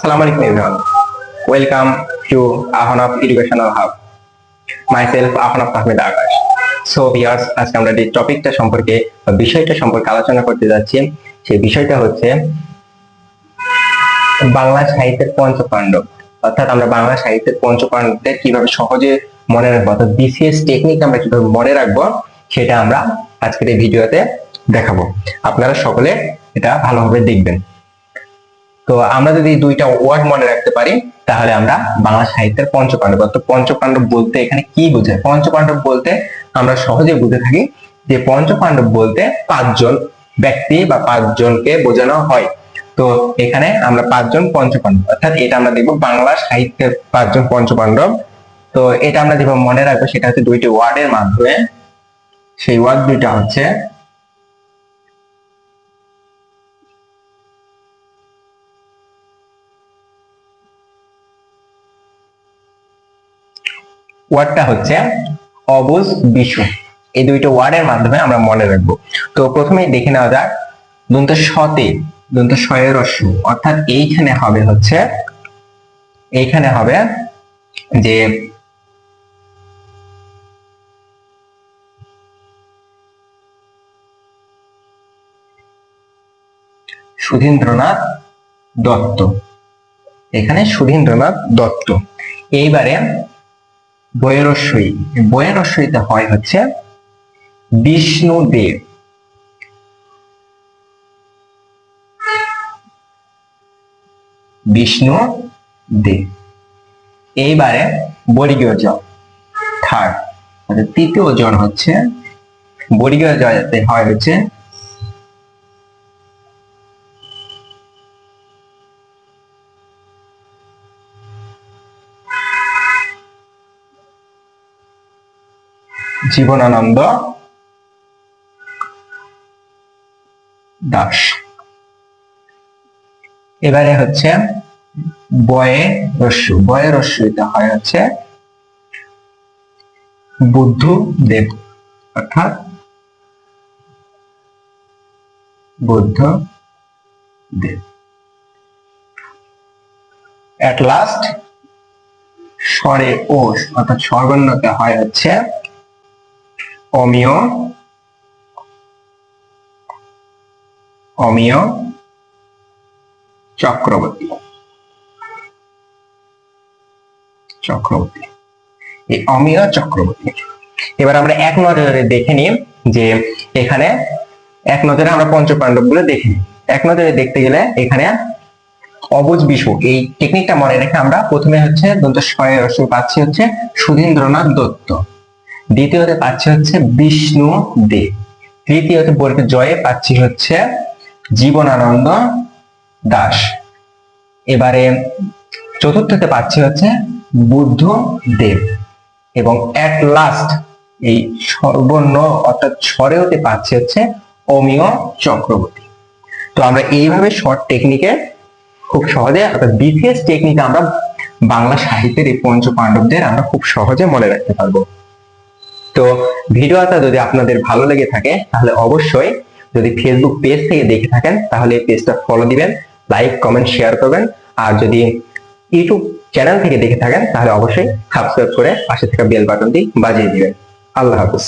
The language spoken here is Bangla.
Assalamu alaikum, everyone. Welcome to Ahanaf Educational Hub. Myself Ahanaf Ahmed Akash. So viewers আজকে আমরা যে টপিকটা সম্পর্কে বা বিষয়টা সম্পর্কে আলোচনা করতে যাচ্ছি, সেই বিষয়টা হচ্ছে বাংলা সাহিত্যের পঞ্চপাণ্ডব অর্থাৎ আমরা বাংলা সাহিত্যের পঞ্চপাণ্ডবদের কীভাবে সহজে মনে রাখব, অর্থাৎ বিসিএস টেকনিক আমরা কীভাবে মনে রাখব, সেটা আমরা আজকের এই ভিডিওতে দেখাবো আপনারা সকলে এটা ভালোভাবে দেখবেন তো আমরা যদি দুইটা ওয়ার্ড মনে রাখতে পারি, তাহলে আমরা বাংলা সাহিত্যের পঞ্চপাণ্ডব। অর্থাৎ পঞ্চপাণ্ডব বলতে এখানে কি বোঝায়? পঞ্চপাণ্ডব বলতে আমরা সহজে বুঝে থাকি যে পঞ্চপাণ্ডব বলতে পাঁচজন ব্যক্তি বা পাঁচজনকে বোঝানো হয়। তো এখানে আমরা পাঁচজন পঞ্চপাণ্ডব, অর্থাৎ এটা আমরা দেখব বাংলা সাহিত্যের পাঁচজন পঞ্চপাণ্ডব। তো এটা আমরা যেভাবে মনে রাখব, সেটা হচ্ছে দুইটি ওয়ার্ডের মাধ্যমে। সেই ওয়ার্ড দুইটা হচ্ছে ওয়ার্ডটা হচ্ছে অবুজ বিশু। এই দুইটা ওয়ার্ডের মাধ্যমে আমরা মনে রাখব। তো প্রথমে দেখে নেওয়া যাক, দন্ত সতে, দন্ত শয়ের রস্য অর্থাৎ এইখানে হবে হচ্ছে, এইখানে হবে যে সুধীন্দ্রনাথ দত্ত। এখানে সুধীন্দ্রনাথ দত্ত। এইবারে বয়েরস্বই বয়েরস্বইতে হয় হচ্ছে বিষ্ণুদেব। বিষ্ণু দেব এইবারে বর্গীয় জ। থার্ড মানে তৃতীয় জন হচ্ছে বর্গীয় জতে হয় হচ্ছে জীবনানন্দ দাস। এবারে হচ্ছে বয়ে রস্যু। বয়ে রস্যুতে হয় হচ্ছে বুদ্ধ দেব। অর্থাৎ বুদ্ধ দেব। এট লাস্ট স্বরে ওষ অর্থাৎ স্বর্গণ্যতে হয় হচ্ছে অমিয় অমিয় চক্রবর্তী। চক্রবর্তী। এই অমিয় চক্রবর্তী। এবার আমরা এক নজরে দেখে নিই যে এখানে এক নজরে আমরা পঞ্চপাণ্ডবগুলো দেখে নিই। এক নজরে দেখতে গেলে এখানে অবুজ বিশু এই টেকনিকটা মনে রেখে আমরা প্রথমে হচ্ছে দন্ত পাচ্ছি হচ্ছে সুধীন্দ্রনাথ দত্ত। দ্বিতীয়তে পাচ্ছি হচ্ছে বিষ্ণু দে। তৃতীয়তে বর্গের জয়ে পাচ্ছি হচ্ছে জীবনানন্দ দাস। এবারে চতুর্থতে পাচ্ছি হচ্ছে বুদ্ধ দেব। এবং এট লাস্ট এই সর্বর্ণ অর্থাৎ স্বরেওতে পাচ্ছি হচ্ছে অমিয় চক্রবর্তী। তো আমরা এইভাবে শর্ট টেকনিকে খুব সহজে অর্থাৎ বিসিএস টেকনিক আমরা বাংলা সাহিত্যের এই পঞ্চ পাণ্ডবদের আমরা খুব সহজে মনে রাখতে পারব। তো ভিডিওটা যদি আপনাদের ভালো লেগে থাকে, তাহলে অবশ্যই যদি ফেসবুক পেজ থেকে দেখে থাকেন, তাহলে এই পেজটা ফলো দিবেন লাইক কমেন্ট শেয়ার করবেন। আর যদি ইউটিউব চ্যানেল থেকে দেখে থাকেন, তাহলে অবশ্যই সাবস্ক্রাইব করে পাশে থাকা বেল বাটনটি বাজিয়ে দিবেন। আল্লাহ হাফিজ।